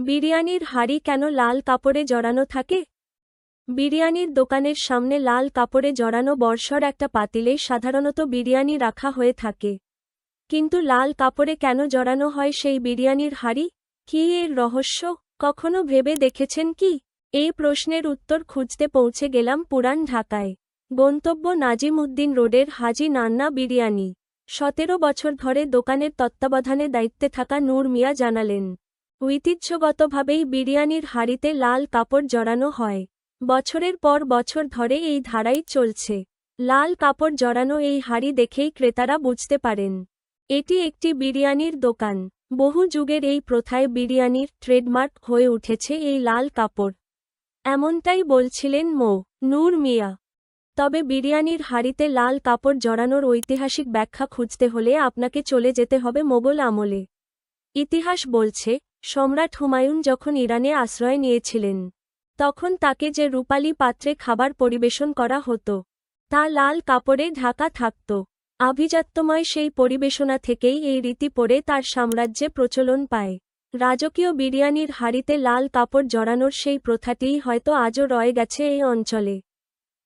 বিরিয়ানির হাড়ি কেন লাল কাপড়ে জড়ানো থাকে? বিরিয়ানির দোকানের সামনে লাল কাপড়ে জড়ানো বর্ষর একটা পাতিলে সাধারণত বিরিয়ানি রাখা হয়ে থাকে। কিন্তু লাল কাপড়ে কেন জড়ানো হয় সেই বিরিয়ানির হাড়ি? কি এর রহস্য? কখনো ভেবে দেখেছেন কি? এই প্রশ্নের উত্তর খুঁজতে পৌঁছে গেলাম পুরান ঢাকায়। গন্তব্য নাজিম উদ্দিন রোডের হাজি নান্না বিরিয়ানি। সতেরো বছর ধরে দোকানের তত্ত্বাবধানে দায়িত্বে থাকা নূর মিয়া জানালেন ঐতিহ্যগতভাবেই বিরিয়ানির হাঁড়িতে লাল কাপড় জড়ানো হয়। বছরের পর বছর ধরে এই ধারাই চলছে। লাল কাপড় জড়ানো এই হাঁড়ি দেখেই ক্রেতারা বুঝতে পারেন। এটি একটি বিরিয়ানির দোকান। বহু যুগের এই প্রথায় বিরিয়ানির ট্রেডমার্ক হয়ে উঠেছে এই লাল কাপড়। এমনটাই বলছিলেন মো. নূর মিয়া। তবে বিরিয়ানির হাঁড়িতে লাল কাপড় জড়ানোর ঐতিহাসিক ব্যাখ্যা খুঁজতে হলে আপনাকে চলে যেতে হবে মোগল আমলে। ইতিহাস বলছে সম্রাট হুমায়ুন যখন ইরানে আশ্রয় নিয়েছিলেন, তখন তাকে যে রূপালী পাত্রে খাবার পরিবেশন করা হতো, তা লাল কাপড়ে ঢাকা থাকত। আভিজাত্যময় সেই পরিবেশনা থেকেই এই রীতি পড়ে তার সাম্রাজ্যে প্রচলন পায়। রাজকীয় বিরিয়ানির হাড়িতে লাল কাপড় জড়ানোর সেই প্রথাটিই হয়তো আজও রয়ে গেছে এই অঞ্চলে।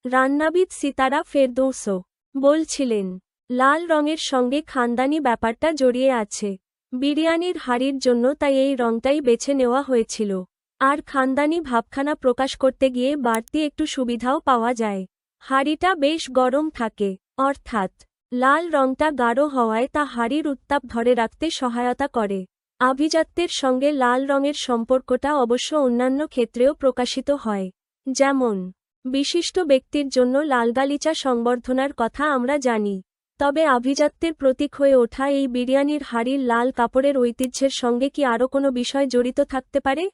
রান্নাবিদ সিতারা ফেরদৌসো বলছিলেন, লাল রঙের সঙ্গে খানদানি ব্যাপারটা জড়িয়ে আছে। বিরিয়ানির হাড়ির জন্য তাই এই রংটাই বেছে নেওয়া হয়েছিল। আর খানদানি ভাবখানা প্রকাশ করতে গিয়ে বাড়তি একটু সুবিধাও পাওয়া যায়। হাড়িটা বেশ গরম থাকে, অর্থাৎ লাল রংটা গাঢ় হওয়ায় তা হাড়ির উত্তাপ ধরে রাখতে সহায়তা করে। আভিজাত্যের সঙ্গে লাল রঙের সম্পর্কটা অবশ্য অন্যান্য ক্ষেত্রেও প্রকাশিত হয়। যেমন, বিশিষ্ট ব্যক্তির জন্য লালগালিচা সংবর্ধনার কথা আমরা জানি। তবে আভিজাত্যের প্রতীক হয়ে ওঠা এই বিরিয়ানির হাড়ির লাল কাপড়ের ঐতিহ্যের সঙ্গে কি আরও কোনো বিষয় জড়িত থাকতে পারে?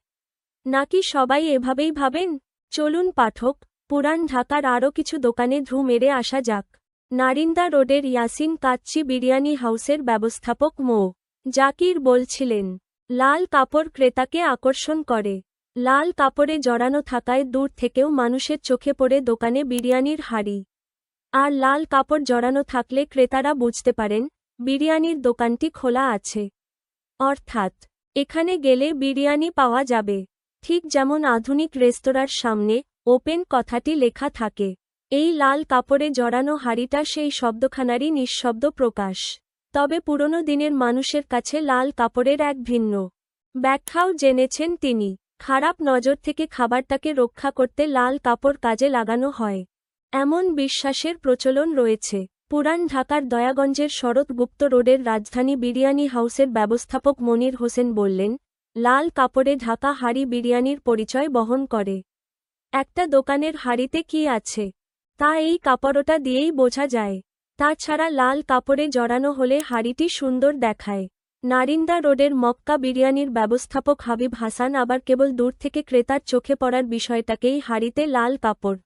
নাকি সবাই এভাবেই ভাবেন? চলুন পাঠক পুরান ঢাকার আরও কিছু দোকানে ধ্রু মেরে আসা যাক। নারিন্দা রোডের ইয়াসিন কাচ্চি বিরিয়ানি হাউসের ব্যবস্থাপক মো. জাকির বলছিলেন, লাল কাপড় ক্রেতাকে আকর্ষণ করে। লাল কাপড়ে জড়ানো থাকায় দূর থেকেও মানুষের চোখে পড়ে দোকানে বিরিয়ানির হাড়ি। আর লাল কাপড় জড়ানো থাকলে ক্রেতারা বুঝতে পারেন, বিরিয়ানির দোকানটি খোলা আছে। অর্থাৎ, এখানে গেলে বিরিয়ানি পাওয়া যাবে। ঠিক যেমন আধুনিক রেস্তোরাঁর সামনে ওপেন কথাটি লেখা থাকে। এই লাল কাপড়ে জড়ানো হাড়িটা সেই শব্দখানারই নিঃশব্দ প্রকাশ। তবে পুরনো দিনের মানুষের কাছে লাল কাপড়ের এক ভিন্ন ব্যাখ্যাও জেনেছেন তিনি। খারাপ নজর থেকে খাবারটাকে রক্ষা করতে লাল কাপড় কাজে লাগানো হয়। এমন বিশ্বাসের প্রচলন রয়েছে। পুরান ঢাকার দয়াগঞ্জের শরৎ গুপ্ত রোডের রাজধানী বিরিয়ানি হাউসের ব্যবস্থাপক মনির হোসেন বললেন, লাল কাপড়ে ঢাকা হাড়ি বিরিয়ানির পরিচয় বহন করে। একটা দোকানের হাড়িতে কি আছে? তা এই কাপড়টা দিয়েই বোঝা যায়। তাছাড়া লাল কাপড়ে জড়ানো হলে হাড়িটি সুন্দর দেখায়। নারিন্দা রোডের মক্কা বিরিয়ানির ব্যবস্থাপক হাবিব হাসান আবার কেবল দূর থেকে ক্রেতার চোখে পড়ার বিষয়টাকেই হাড়িতে লাল কাপড়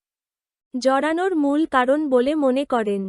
জড়ানোর মূল কারণ বলে মনে করেন।